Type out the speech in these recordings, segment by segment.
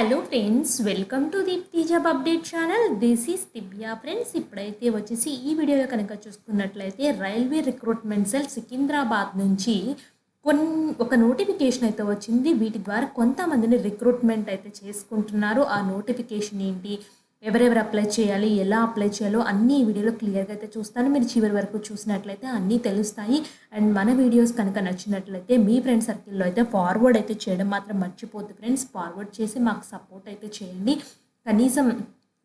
Hello friends welcome to Deep job update channel this is Divya friends ఇప్పుడైతే వచ్చేసి ఈ వీడియోలో కనుక చూసుకున్నట్లయితే రైల్వే రిక్రూట్మెంట్ సెల్ సికింద్రాబాద్ నుంచి కొన్ని ఒక నోటిఫికేషన్ అయితే వచ్చింది. వీటి ద్వారా కొంతమందిని రిక్రూట్మెంట్ అయితే చేసుకుంటున్నారు. ఆ నోటిఫికేషన్ ఏంటి? ఎవరెవరు అప్లై చేయాలి ఎలా అప్లై చేయాలో అన్ని ఈ వీడియోలో క్లియర్గా అయితే చూస్తాను. మీరు చివరి వరకు చూసినట్లయితే అన్నీ తెలుస్తాయి. అండ్ మన వీడియోస్ కనుక నచ్చినట్లయితే మీ ఫ్రెండ్ సర్కిల్లో అయితే ఫార్వర్డ్ అయితే చేయడం మాత్రం మర్చిపోద్దు ఫ్రెండ్స్. ఫార్వర్డ్ చేసి మాకు సపోర్ట్ అయితే చేయండి. కనీసం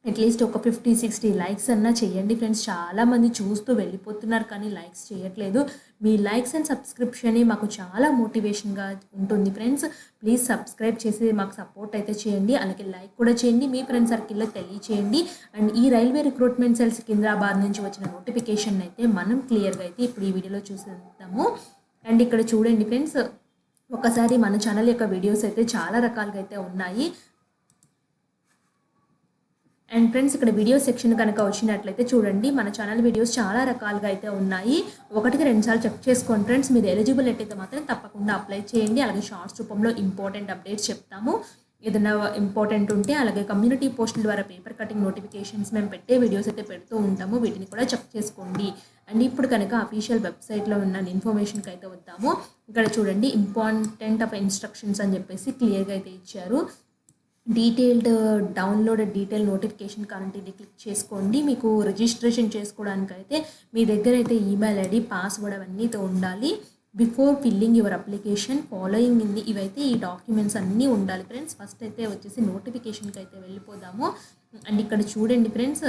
అట్లీస్ట్ ఒక ఫిఫ్టీ సిక్స్టీ లైక్స్ అన్నా చేయండి ఫ్రెండ్స్ చాలామంది చూస్తూ వెళ్ళిపోతున్నారు కానీ లైక్స్ చేయట్లేదు. మీ లైక్స్ అండ్ సబ్స్క్రిప్షన్ మాకు చాలా మోటివేషన్గా ఉంటుంది ఫ్రెండ్స్ ప్లీజ్ సబ్స్క్రైబ్ చేసి మాకు సపోర్ట్ అయితే చేయండి. అలాగే లైక్ కూడా చేయండి. మీ ఫ్రెండ్ సర్కిల్లో తెలియచేయండి. అండ్ ఈ రైల్వే రిక్రూట్మెంట్ సెల్స్ సికింద్రాబాద్ నుంచి వచ్చిన నోటిఫికేషన్ అయితే మనం క్లియర్గా అయితే ఇప్పుడు ఈ వీడియోలో చూసేద్దాము. అండ్ ఇక్కడ చూడండి ఫ్రెండ్స్ ఒకసారి మన ఛానల్ యొక్క వీడియోస్ అయితే చాలా రకాలుగా అయితే ఉన్నాయి. అండ్ ఫ్రెండ్స్ ఇక్కడ వీడియో సెక్షన్ కనుక వచ్చినట్లయితే చూడండి మన ఛానల్ వీడియోస్ చాలా రకాలుగా అయితే ఉన్నాయి. ఒకటికి రెండుసార్లు చెక్ చేసుకోండి ఫ్రెండ్స్ మీరు ఎలిజిబుల్ అయితే మాత్రం తప్పకుండా అప్లై చేయండి. అలాగే షార్ట్స్ రూపంలో ఇంపార్టెంట్ అప్డేట్స్ చెప్తాము. ఏదైనా ఇంపార్టెంట్ ఉంటే అలాగే కమ్యూనిటీ పోస్టుల ద్వారా పేపర్ కటింగ్ నోటిఫికేషన్స్ మేము పెట్టే వీడియోస్ అయితే పెడుతూ ఉంటాము. వీటిని కూడా చెక్ చేసుకోండి. అండ్ ఇప్పుడు కనుక అఫీషియల్ వెబ్సైట్లో ఉన్న ఇన్ఫర్మేషన్కి అయితే వద్దాము. ఇక్కడ చూడండి ఇంపార్టెంట్ ఆఫ్ ఇన్స్ట్రక్షన్స్ అని చెప్పేసి క్లియర్గా అయితే ఇచ్చారు. Detailed download detail notification current ఇది క్లిక్ చేసుకోండి. మీకు రిజిస్ట్రేషన్ చేసుకోవడానికి అయితే మీ దగ్గర అయితే ఈమెయిల్ ఐడి పాస్వర్డ్ అవన్నీ ఉండాలి. Before filling your application following in ఇవైతే ఈ డాక్యుమెంట్స్ అన్నీ ఉండాలి ఫ్రెండ్స్. ఫస్ట్ అయితే వచ్చేసి నోటిఫికేషన్కి అయితే వెళ్ళిపోదాము. అండ్ ఇక్కడ చూడండి ఫ్రెండ్స్.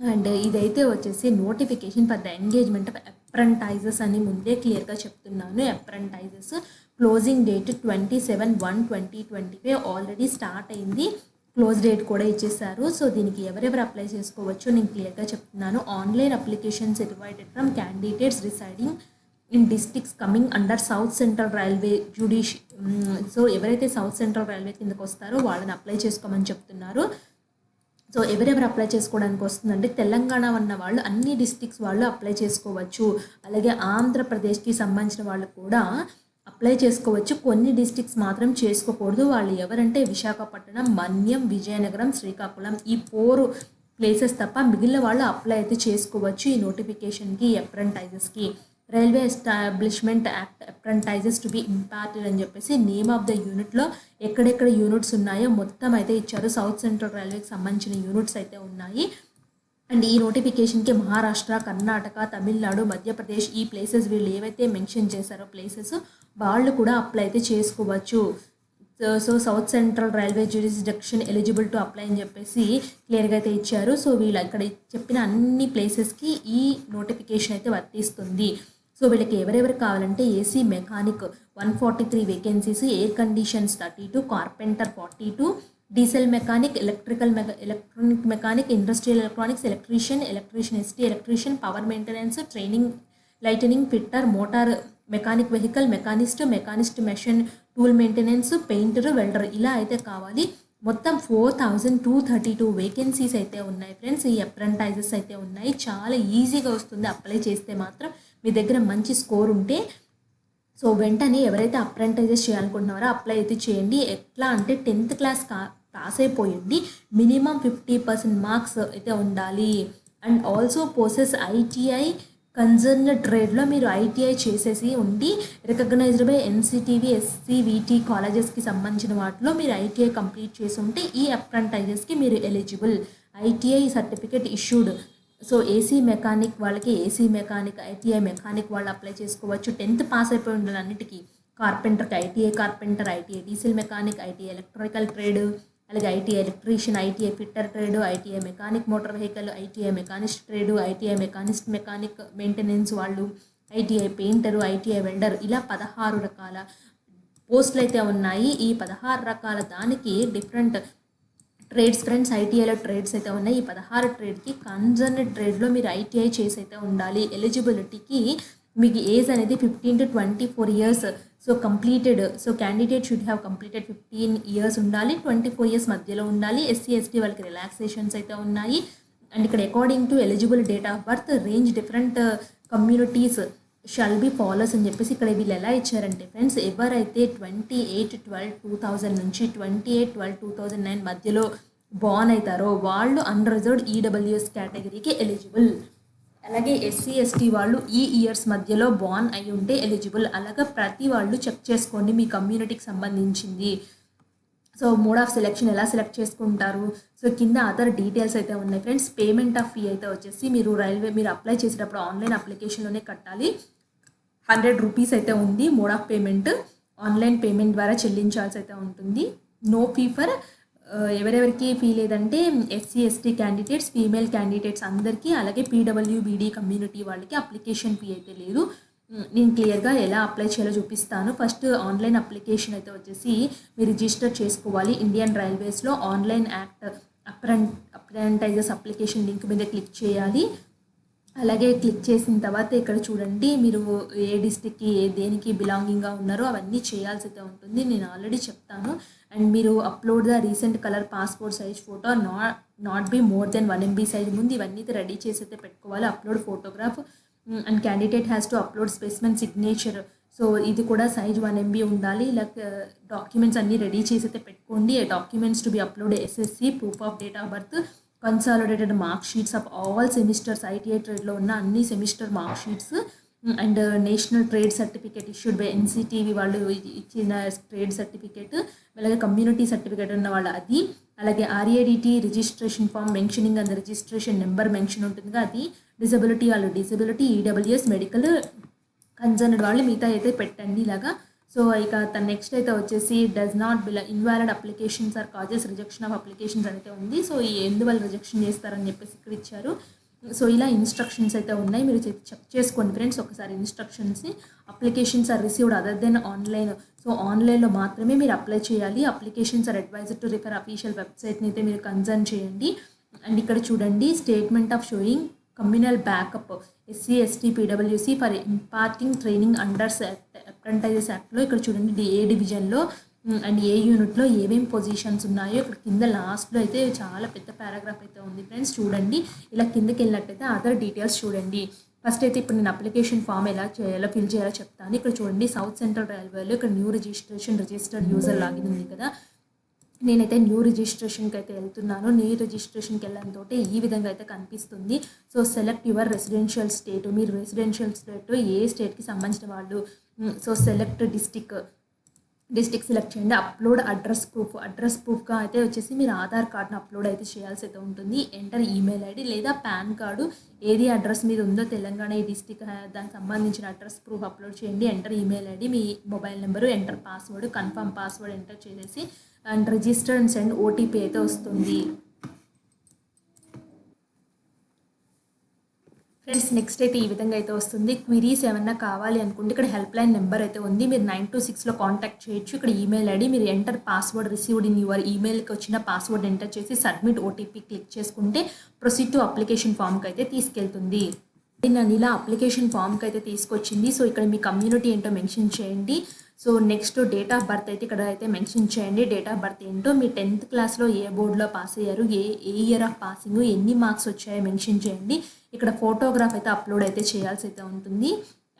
అండ్ ఇదైతే వచ్చేసి notification for the engagement of apprentices అని ముందే క్లియర్గా చెప్తున్నాను. Apprentices. Closing date twenty seven one twenty twenty five already start అయింది. క్లోజ్ డేట్ కూడా ఇచ్చేసారు. సో దీనికి ఎవరెవరు అప్లై చేసుకోవచ్చు నేను క్లియర్గా చెప్తున్నాను. Online applications invited from candidates residing in districts coming under south central railway జ్యుడిషి so ఎవరైతే సౌత్ సెంట్రల్ రైల్వే కిందకు వస్తారో వాళ్ళని అప్లై చేసుకోమని చెప్తున్నారు. సో ఎవరెవరు అప్లై చేసుకోవడానికి వస్తుందంటే తెలంగాణ ఉన్న వాళ్ళు అన్ని డిస్ట్రిక్ట్స్ వాళ్ళు అప్లై చేసుకోవచ్చు. అలాగే ఆంధ్రప్రదేశ్కి సంబంధించిన వాళ్ళు కూడా అప్లై చేసుకోవచ్చు. కొన్ని డిస్ట్రిక్ట్స్ మాత్రం చేసుకోకూడదు. వాళ్ళు ఎవరంటే విశాఖపట్నం మన్యం విజయనగరం శ్రీకాకుళం ఈ ఫోర్ ప్లేసెస్ తప్ప మిగిలిన వాళ్ళు అప్లై అయితే చేసుకోవచ్చు. ఈ నోటిఫికేషన్కి అప్రెంటైజెస్కి railway establishment act apprentices to be imparted అని చెప్పేసి నేమ్ ఆఫ్ ద యూనిట్లో ఎక్కడెక్కడ యూనిట్స్ ఉన్నాయో మొత్తం అయితే ఇచ్చారు. సౌత్ సెంట్రల్ రైల్వేకి సంబంధించిన యూనిట్స్ అయితే ఉన్నాయి. అండ్ ఈ నోటిఫికేషన్కి మహారాష్ట్ర కర్ణాటక తమిళనాడు మధ్యప్రదేశ్ ఈ ప్లేసెస్ వీళ్ళు ఏవైతే మెన్షన్ చేశారో ప్లేసెస్ వాళ్ళు కూడా అప్లై అయితే చేసుకోవచ్చు. So south central railway jurisdiction eligible to apply అని చెప్పేసి క్లియర్గా అయితే ఇచ్చారు. సో వీళ్ళు ఇక్కడ చెప్పిన అన్ని ప్లేసెస్కి ఈ నోటిఫికేషన్ అయితే వర్తిస్తుంది. సో వీళ్ళకి ఎవరెవరు కావాలంటే AC mechanic one forty three vacancies air conditions thirty two carpenter forty two diesel mechanic electrical mech electronic mechanic industrial electronics electrician electrician ST electrician power maintenance training lightning fitter motor mechanic vehicle machinist machinist machine tool maintenance painter welder ఇలా అయితే కావాలి. మొత్తం four thousand two thirty two vacancies అయితే ఉన్నాయి friends. ఈ అప్రెంటైజెస్ అయితే ఉన్నాయి. చాలా ఈజీగా వస్తుంది అప్లై చేస్తే మాత్రం. మీ దగ్గర మంచి స్కోర్ ఉంటే సో వెంటనే ఎవరైతే అప్రెంటైజెస్ చేయాలనుకుంటున్నారో అప్లై అయితే చేయండి. ఎట్లా అంటే టెన్త్ క్లాస్ కా పాస్ అయిపోయింది మినిమం ఫిఫ్టీ పర్సెంట్ మార్క్స్ అయితే ఉండాలి. And also possess ITI concern ట్రేడ్లో మీరు ఐటీఐ చేసేసి ఉండి రికగ్నైజ్డ్ బై ఎన్సిటీవీ ఎస్సీవీటీ కాలేజెస్కి సంబంధించిన వాటిలో మీరు ఐటీఐ కంప్లీట్ చేసి ఉంటే ఈ అప్రెంటైజెస్కి మీరు eligible. ITI certificate issued. So AC mechanic వాళ్ళకి ఏసీ మెకానిక్ ఐటీఐ మెకానిక్ వాళ్ళు అప్లై చేసుకోవచ్చు. టెన్త్ పాస్ అయిపోయి ఉండాలి అన్నిటికీ. కార్పెంటర్కి ITI carpenter ITI diesel mechanic ITI electrical trade అలాగే ITI electrician ITI fitter trade ITI mechanic motor vehicle ITI machinist trade ITI machinist mechanic maintenance వాళ్ళు ITI painter ITI welder ఇలా పదహారు రకాల పోస్టులు అయితే ఉన్నాయి. ఈ పదహారు రకాల దానికి డిఫరెంట్ ట్రేడ్స్ ఫ్రెండ్స్ ఐటీఐలో ట్రేడ్స్ అయితే ఉన్నాయి. ఈ పదహారు ట్రేడ్కి కన్సర్న్ ట్రేడ్లో మీరు ఐటీఐ చేసి అయితే ఉండాలి. ఎలిజిబిలిటీకి మీకు ఏజ్ అనేది fifteen to twenty four years so completed so candidate should have completed fifteen years ఉండాలి ట్వంటీ ఫోర్ ఇయర్స్ మధ్యలో ఉండాలి ఎస్సీ ఎస్టీ వాళ్ళకి రిలాక్సేషన్స్ అయితే ఉన్నాయి. అండ్ ఇక్కడ according to eligible date of birth range different communities shall be follows అని చెప్పేసి ఇక్కడ వీళ్ళు ఎలా ఇచ్చారంటే ఫ్రెండ్స్ ఎవరైతే twenty eight twelve two thousand నుంచి twenty eight twelve two thousand nine మధ్యలో బాన్ అవుతారో వాళ్ళు అన్రిజర్వ్డ్ ఈడబ్ల్యూఎస్ కేటగిరీకి ఎలిజిబుల్ అలాగే ఎస్సీ ఎస్టీ వాళ్ళు ఈ ఇయర్స్ మధ్యలో బాన్ అయి ఉంటే ఎలిజిబుల్. అలాగే ప్రతి వాళ్ళు చెక్ చేసుకోండి మీ కమ్యూనిటీకి సంబంధించింది. సో మోడ్ ఆఫ్ సెలెక్షన్ ఎలా సెలెక్ట్ చేసుకుంటారు? సో కింద అదర్ డీటెయిల్స్ అయితే ఉన్నాయి ఫ్రెండ్స్. పేమెంట్ ఆఫ్ ఫీ అయితే వచ్చేసి మీరు రైల్వే మీరు అప్లై చేసేటప్పుడు ఆన్లైన్ అప్లికేషన్లోనే కట్టాలి. హండ్రెడ్ రూపీస్ అయితే ఉంది mode of payment. Online payment ద్వారా చెల్లించాల్సి అయితే ఉంటుంది. నో ఫీ ఫర్ ఎవరెవరికి ఫీ లేదంటే SC ST candidates female candidates అందరికీ అలాగే పీడబ్ల్యూబీడీ కమ్యూనిటీ వాళ్ళకి అప్లికేషన్ ఫీ అయితే లేదు. నేను క్లియర్గా ఎలా అప్లై చేయాలో చూపిస్తాను. ఫస్ట్ ఆన్లైన్ అప్లికేషన్ అయితే వచ్చేసి మీరు రిజిస్టర్ చేసుకోవాలి. ఇండియన్ రైల్వేస్లో ఆన్లైన్ యాక్ట్ అప్రెంట్ అప్రెంటైజర్స్ అప్లికేషన్ లింక్ మీద క్లిక్ చేయాలి. అలాగే క్లిక్ చేసిన తర్వాత ఇక్కడ చూడండి మీరు ఏ డిస్టిక్కి ఏ దేనికి బిలాంగింగ్గా ఉన్నారో అవన్నీ చేయాల్సి అయితే ఉంటుంది. నేను ఆల్రెడీ చెప్తాను. అండ్ మీరు upload the recent colour passport size photo not not be more than one MB size ముందు ఇవన్నీ రెడీ చేసి అయితే పెట్టుకోవాలి. Upload photograph and candidate has to upload specimen signature so ఇది కూడా సైజ్ వన్ ఎంబీ ఉండాలి. ఇలా డాక్యుమెంట్స్ అన్నీ రెడీ చేసి అయితే పెట్టుకోండి. Documents to be upload SSC proof of date of birth consolidated mark sheets of all semesters ITI ట్రేడ్లో ఉన్న అన్ని semester mark sheets and national trade certificate issued by NCTV వాళ్ళు ఇచ్చిన ట్రేడ్ సర్టిఫికేట్ అలాగే community certificate ఉన్న వాళ్ళు అది. అలాగే RADT registration form mentioning and registration number mention ఉంటుంది అది. డిసబిలిటీ వాళ్ళు డిసబిలిటీ ఈడబ్ల్యూఎస్ మెడికల్ కన్సర్న్డ్ వాళ్ళు మిగతా అయితే పెట్టండి ఇలాగా. సో ఇక తన నెక్స్ట్ అయితే వచ్చేసి does not be invalid applications are causes rejection of applications అయితే ఉంది. సో ఈ ఎందువల్ల రిజెక్షన్ చేస్తారని చెప్పేసి ఇక్కడ ఇచ్చారు. సో ఇలా ఇన్స్ట్రక్షన్స్ అయితే ఉన్నాయి. మీరు చెక్ చెక్ చేసుకోండి ఫ్రెండ్స్ ఒకసారి ఇన్స్ట్రక్షన్స్ని applications are received other than online so ఆన్లైన్లో మాత్రమే మీరు అప్లై చేయాలి. Applications are advisor to refer official వెబ్సైట్ని అయితే మీరు కన్సర్న్ చేయండి. అండ్ ఇక్కడ చూడండి statement of showing communal backup SC ST PWC for imparting training under apprentices యాక్ట్లో ఇక్కడ చూడండి ఏ డివిజన్లో అండ్ ఏ యూనిట్లో ఏమేమి పొజిషన్స్ ఉన్నాయో ఇక్కడ కింద లాస్ట్లో అయితే చాలా పెద్ద పారాగ్రాఫ్ అయితే ఉంది. ఫ్రెండ్స్ చూడండి. ఇలా కిందకి వెళ్ళినట్టయితే అదర్ డీటెయిల్స్ చూడండి. ఫస్ట్ అయితే ఇప్పుడు నేను అప్లికేషన్ ఫామ్ ఎలా చేయాలో ఫిల్ చేయాలో చెప్తాను. ఇక్కడ చూడండి సౌత్ సెంట్రల్ రైల్వేలో ఇక్కడ new registration registered user login ఉంది కదా. నేనైతే న్యూ రిజిస్ట్రేషన్కి అయితే వెళ్తున్నాను. న్యూ రిజిస్ట్రేషన్కి వెళ్ళడంతో ఈ విధంగా అయితే కనిపిస్తుంది. So select your residential state మీరు రెసిడెన్షియల్ స్టేట్ ఏ స్టేట్కి సంబంధించిన వాళ్ళు? So select district district select చేయండి. అప్లోడ్ అడ్రస్ ప్రూఫ్ అడ్రస్ ప్రూఫ్గా అయితే వచ్చేసి మీరు ఆధార్ కార్డ్ని అప్లోడ్ అయితే చేయాల్సి అయితే ఉంటుంది. ఎంటర్ ఈమెయిల్ ఐడి లేదా పాన్ కార్డు ఏది అడ్రస్ మీద ఉందో తెలంగాణ ఈ డిస్టిక్ దానికి సంబంధించిన అడ్రస్ ప్రూఫ్ అప్లోడ్ చేయండి. ఎంటర్ ఈమెయిల్ ఐడి మీ mobile number enter password confirm password enter చేసేసి and register and send OTP అయితే వస్తుంది. ఫ్రెండ్స్ నెక్స్ట్ అయితే ఈ విధంగా అయితే వస్తుంది. క్విరీస్ ఏమన్నా కావాలి అనుకుంటే ఇక్కడ హెల్ప్ లైన్ నెంబర్ అయితే ఉంది. మీరు నైన్ టూ సిక్స్లో కాంటాక్ట్ చేయొచ్చు. ఇక్కడ ఈమెయిల్ ఐడి మీరు enter password received in your ఈమెయిల్కి వచ్చిన పాస్వర్డ్ ఎంటర్ చేసి సబ్మిట్ ఓటీపీ క్లిక్ చేసుకుంటే ప్రొసీడ్ టు అప్లికేషన్ ఫామ్కి అయితే తీసుకెళ్తుంది. నన్ను ఇలా అప్లికేషన్ ఫామ్కి అయితే తీసుకొచ్చింది. సో ఇక్కడ మీ కమ్యూనిటీ ఏంటో మెన్షన్ చేయండి. So next date of birth అయితే ఇక్కడ అయితే మెన్షన్ చేయండి. డేట్ ఆఫ్ బర్త్ ఏంటో మీ టెన్త్ క్లాస్లో ఏ బోర్డులో పాస్ అయ్యారు? ఏ ఏ ఇయర్ ఆఫ్ పాసింగ్ ఎన్ని మార్క్స్ వచ్చాయో మెన్షన్ చేయండి. ఇక్కడ ఫోటోగ్రాఫ్ అయితే అప్లోడ్ అయితే చేయాల్సి అయితే ఉంటుంది.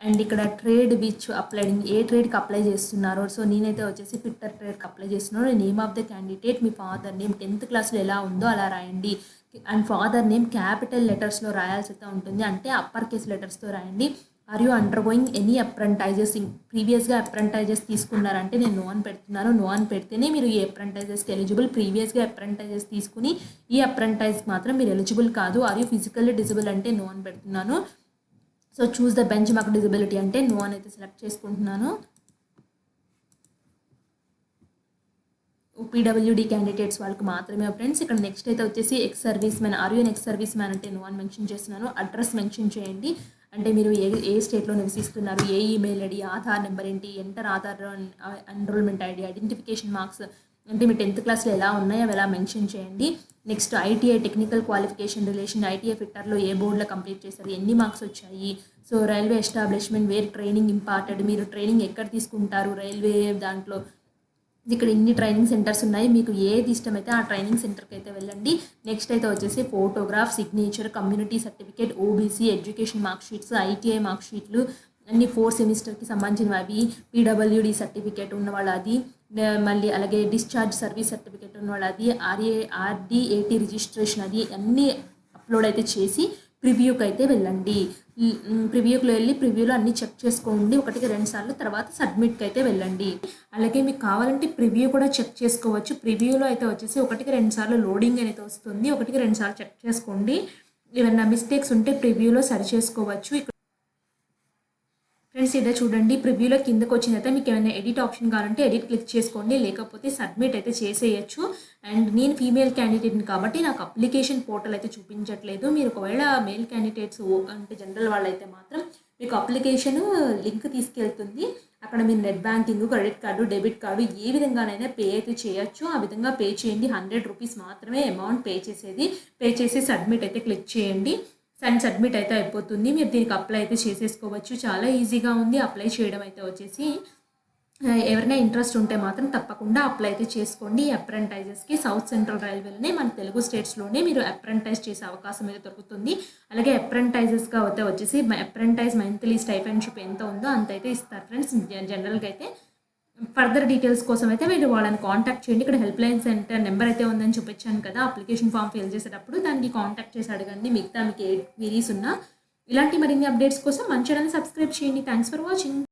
అండ్ ఇక్కడ ట్రేడ్ విచ్ అప్లైడింగ్ ఏ ట్రేడ్కి అప్లై చేస్తున్నారో సో నేనైతే వచ్చేసి ఫిట్టర్ ట్రేడ్కి అప్లై చేస్తున్నాను. నేమ్ ఆఫ్ ద క్యాండిడేట్ మీ ఫాదర్ నేమ్ టెన్త్ క్లాస్లో ఎలా ఉందో అలా రాయండి. అండ్ ఫాదర్ నేమ్ క్యాపిటల్ లెటర్స్లో రాయాల్సి అయితే ఉంటుంది. అంటే అప్పర్ కేస్ లెటర్స్తో రాయండి. Are you undergoing any apprentices ప్రీవియస్గా అప్రెంటైజెస్ తీసుకున్నారంటే నేను నో అని పెడుతున్నాను నో అని పెడితేనే మీరు ఈ అప్రంటైజెస్కి ఎలిజిబుల్ ప్రీవియస్గా అప్రెంటైజెస్ తీసుకుని ఈ అప్రెంటైజ్కి మాత్రం మీరు ఎలిజిబుల్ కాదు. ఆర్ యూ ఫిజికల్లీ డిజబుల్ అంటే నో అని పెడుతున్నాను. సో చూస్ ద బెంచ్ మాకు డిజబిలిటీ అంటే నో అని అయితే సెలెక్ట్ చేసుకుంటున్నాను. పీడబ్ల్యూడీ క్యాండిడేట్స్ వాళ్ళకి మాత్రమే ఫ్రెండ్స్ ఇక్కడ నెక్స్ట్ అయితే వచ్చేసి ex service man are you ex service man అంటే నో అని మెన్షన్ చేస్తున్నాను. అడ్రస్ మెన్షన్ చేయండి. అంటే మీరు ఏ ఏ స్టేట్లో నివసిస్తున్నారు? ఏ ఈమెయిల్ ఐడి ఆధార్ నెంబర్ ఏంటి? Enter Aadhaar enrolment ID identification marks అంటే మీ టెన్త్ క్లాస్లో ఎలా ఉన్నాయో అవి ఎలా మెన్షన్ చేయండి. Next ITI technical qualification relation ITI ఫిట్టర్లో ఏ బోర్డులో కంప్లీట్ చేశారు? ఎన్ని మార్క్స్ వచ్చాయి? So railway establishment where training important మీరు ట్రైనింగ్ ఎక్కడ తీసుకుంటారు? రైల్వే దాంట్లో ఇక్కడ ఇన్ని ట్రైనింగ్ సెంటర్స్ ఉన్నాయి. మీకు ఏది ఇష్టమైతే ఆ ట్రైనింగ్ సెంటర్కి అయితే వెళ్ళండి. నెక్స్ట్ అయితే వచ్చేసి photograph signature community certificate OBC education mark sheets ITI mark షీట్లు అన్ని ఫోర్ సెమిస్టర్కి సంబంధించినవి. అవి పీడబ్ల్యూడి సర్టిఫికేట్ ఉన్నవాళ్ళు అది మళ్ళీ అలాగే డిశ్చార్జ్ సర్వీస్ సర్టిఫికేట్ ఉన్నవాళ్ళు అది ఆర్ఏ ఆర్డిఏటి రిజిస్ట్రేషన్ అది అన్నీ అప్లోడ్ అయితే చేసి ప్రివ్యూకి అయితే వెళ్ళండి ప్రివ్యూకి వెళ్ళి ప్రివ్యూలో అన్ని చెక్ చేసుకోండి. ఒకటికి రెండు సార్లు తర్వాత సబ్మిట్కి అయితే వెళ్ళండి. అలాగే మీకు కావాలంటే ప్రివ్యూ కూడా చెక్ చేసుకోవచ్చు. ప్రివ్యూలో అయితే వచ్చేసి ఒకటికి రెండు సార్లు లోడింగ్ అనేది వస్తుంది. ఒకటికి రెండు సార్లు చెక్ చేసుకోండి. ఏమైనా మిస్టేక్స్ ఉంటే ప్రివ్యూలో సరి చేసుకోవచ్చు. ఫ్రెండ్స్ ఇదే చూడండి. ప్రివ్యూలో కిందకు వచ్చిన అయితే మీకు ఏమైనా ఎడిట్ ఆప్షన్ కావాలంటే ఎడిట్ క్లిక్ చేసుకోండి. లేకపోతే సబ్మిట్ అయితే చేసేయచ్చు. అండ్ నేను ఫీమేల్ క్యాండిడేట్ని కాబట్టి నాకు అప్లికేషన్ పోర్టల్ అయితే చూపించట్లేదు. మీరు ఒకవేళ మేల్ క్యాండిడేట్స్ అంటే జనరల్ వాళ్ళైతే మాత్రం మీకు అప్లికేషన్ లింక్ తీసుకెళ్తుంది. అక్కడ మీరు net banking credit card debit card ఏ విధంగానైనా పే అయితే చేయొచ్చు. ఆ విధంగా పే చేయండి. హండ్రెడ్ రూపీస్ మాత్రమే అమౌంట్ పే చేసేది. పే చేసి సబ్మిట్ అయితే క్లిక్ చేయండి. సైన్స్ సబ్మిట్ అయితే అయిపోతుంది. మీరు దీనికి అప్లై అయితే చేసేసుకోవచ్చు. చాలా ఈజీగా ఉంది. అప్లై చేయడం అయితే వచ్చేసి ఎవరైనా ఇంట్రెస్ట్ ఉంటే మాత్రం తప్పకుండా అప్లై అయితే చేసుకోండి. అప్రెంటైజెస్కి సౌత్ సెంట్రల్ రైల్వేలోనే మన తెలుగు స్టేట్స్లోనే మీరు అప్రెంటైజ్ చేసే అవకాశం అయితే దొరుకుతుంది. అలాగే అప్రెంటైజెస్గా అయితే వచ్చేసి అప్రెంటైజ్ మంత్లీ స్టైఫెన్షిప్ ఎంత ఉందో అంత అయితే ఇస్తారు ఫ్రెండ్స్ జనరల్గా అయితే ఫర్దర్ డీటెయిల్స్ కోసం అయితే మీరు వాళ్ళని కాంటాక్ట్ చేయండి. ఇక్కడ హెల్ప్ లైన్ సెంటర్ నెంబర్ అయితే ఉందని చూపించాను కదా. అప్లికేషన్ ఫామ్ ఫిల్ చేసేటప్పుడు దానికి కాంటాక్ట్ చేసి అడగండి. మిగతా మీకు ఏ క్వీరీస్ ఉన్నా. ఇలాంటి మరిన్ని అప్డేట్స్ కోసం మన ఛానల్ సబ్స్క్రైబ్ చేయండి. Thanks for watching